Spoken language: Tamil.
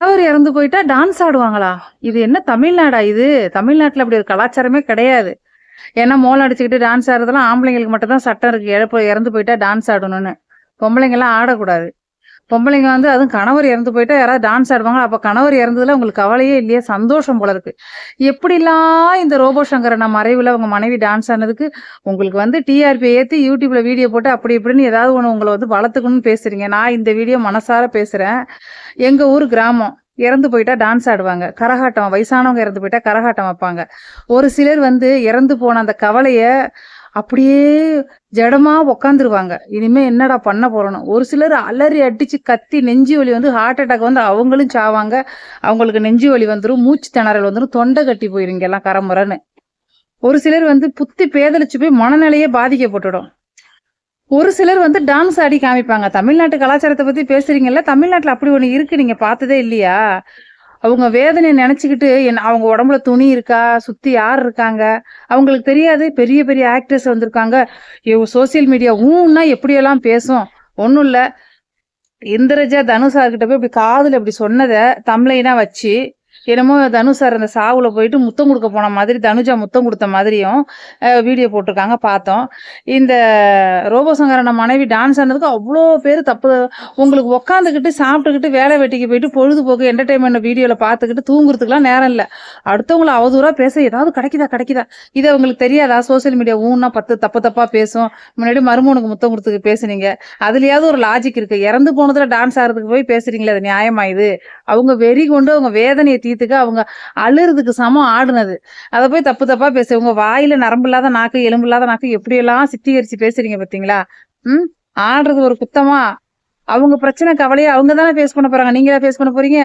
அவர் இறந்து போயிட்டா டான்ஸ் ஆடுவாங்களா? இது என்ன தமிழ்நாடா இது? தமிழ்நாட்டுல அப்படி ஒரு கலாச்சாரமே கிடையாது. ஏன்னா மோளம் அடிச்சுக்கிட்டு டான்ஸ் ஆடுறதெல்லாம் ஆம்பளைங்களுக்கு மட்டும் தான் சட்டம் இருக்கு. இழப்பு இறந்து போயிட்டா டான்ஸ் ஆடணும்னு. பொம்பளைங்க எல்லாம் ஆடக்கூடாது. பொம்பளைங்க வந்து அதுவும் கணவர் இறந்து போயிட்டா யாராவது டான்ஸ் ஆடுவாங்க அப்போ கணவர் இறந்ததுல உங்களுக்கு கவலையே இல்லையே சந்தோஷம் போல இருக்கு. எப்படிலாம் இந்த ரோபோ ஷங்கரை நம்ம மறைவில் அவங்க மனைவி டான்ஸ் ஆனதுக்கு உங்களுக்கு வந்து டிஆர்பி ஏற்றி யூடியூப்ல வீடியோ போட்டு அப்படி இப்படின்னு ஏதாவது ஒன்று உங்களை வந்து வளர்த்துக்கணும்னு பேசுறீங்க. நான் இந்த வீடியோ மனசார பேசுறேன். எங்க ஊர் கிராமம். இறந்து போயிட்டா டான்ஸ் ஆடுவாங்க. கரகாட்டம் வயசானவங்க இறந்து போயிட்டா கரகாட்டம் வைப்பாங்க. ஒரு சிலர் வந்து இறந்து போன அந்த கவலையை அப்படியே ஜடமா உக்காந்துருவாங்க. இனிமே என்னடா பண்ண போறோம் ஒரு சிலர் அலறி அடிச்சு கத்தி நெஞ்சு வலி வந்து ஹார்ட் அட்டாக் வந்து அவங்களும் சாவாங்க. அவங்களுக்கு நெஞ்சு வலி வந்துடும் மூச்சு திணறல் வந்துடும் தொண்டை கட்டி போயிருங்க எல்லாம் கரமுறன்னு. ஒரு சிலர் வந்து புத்தி பேதலிச்சு போய் மனநிலையே பாதிக்கப்பட்டுடும். ஒரு சிலர் வந்து டான்ஸ் ஆடி காமிப்பாங்க. தமிழ்நாட்டு கலாச்சாரத்தை பத்தி பேசுறீங்கல்ல தமிழ்நாட்டுல அப்படி ஒண்ணு இருக்கு நீங்க பார்த்ததே இல்லையா? அவங்க வேதனையை நினச்சிக்கிட்டு என் அவங்க உடம்புல துணி இருக்கா? சுற்றி யார் இருக்காங்க? அவங்களுக்கு தெரியாது. பெரிய பெரிய ஆக்டர்ஸ் வந்திருக்காங்க. சோசியல் மீடியா ஊன்னா எப்படியெல்லாம் பேசும்? ஒன்றும் இல்லை. இந்திரஜா தனுஷா கிட்ட போய் இப்படி காதில் இப்படி சொன்னதை தமிழைனா வச்சு என்னமோ தனுஷார் அந்த சாவுல போயிட்டு முத்தம் கொடுக்க போன மாதிரி தனுஜா முத்தம் கொடுத்த மாதிரியும் வீடியோ போட்டிருக்காங்க பார்த்தோம். இந்த ரோபோ சங்கரன மனைவி டான்ஸ் ஆனதுக்கு அவ்வளோ பேர் தப்பு உங்களுக்கு உக்காந்துக்கிட்டு சாப்பிட்டுக்கிட்டு வேலை வெட்டிக்கு போயிட்டு பொழுதுபோக்கு என்டர்டைன்மெண்ட் வீடியோவில் பார்த்துக்கிட்டு தூங்குறதுக்குலாம் நேரம் இல்லை. அடுத்தவங்கள அவதூறாக பேச ஏதாவது கிடைக்குதா கிடைக்குதா? இது உங்களுக்கு தெரியாதா? சோஷியல் மீடியா ஊன்னா பத்து தப்பு தப்பாக பேசும். முன்னாடி மருமனுக்கு முத்தம் கொடுத்துக்கு பேசுனீங்க. அதுலயாவது ஒரு லாஜிக் இருக்கு. இறந்து போனதுல டான்ஸ் ஆடுறதுக்கு போய் பேசுறீங்களே அது நியாயமா இது? அவங்க வெறி கொண்டு அவங்க வேதனையை தீத்துக்கு அவங்க அழுறதுக்கு சமம் ஆடுனது. அதை போய் தப்பு தப்பா பேசு. உங்க வாயில நரம்பு இல்லாத நாக்கு எலும்பு இல்லாத நாக்கு எப்படியெல்லாம் சித்திகரிச்சு பேசுறீங்க பாத்தீங்களா? உம் ஆடுறது ஒரு குத்தமா? அவங்க பிரச்சனை கவலையை? அவங்க தானே ஃபேஸ் பண்ண போறாங்க. நீங்களா ஃபேஸ் பண்ண போறீங்க?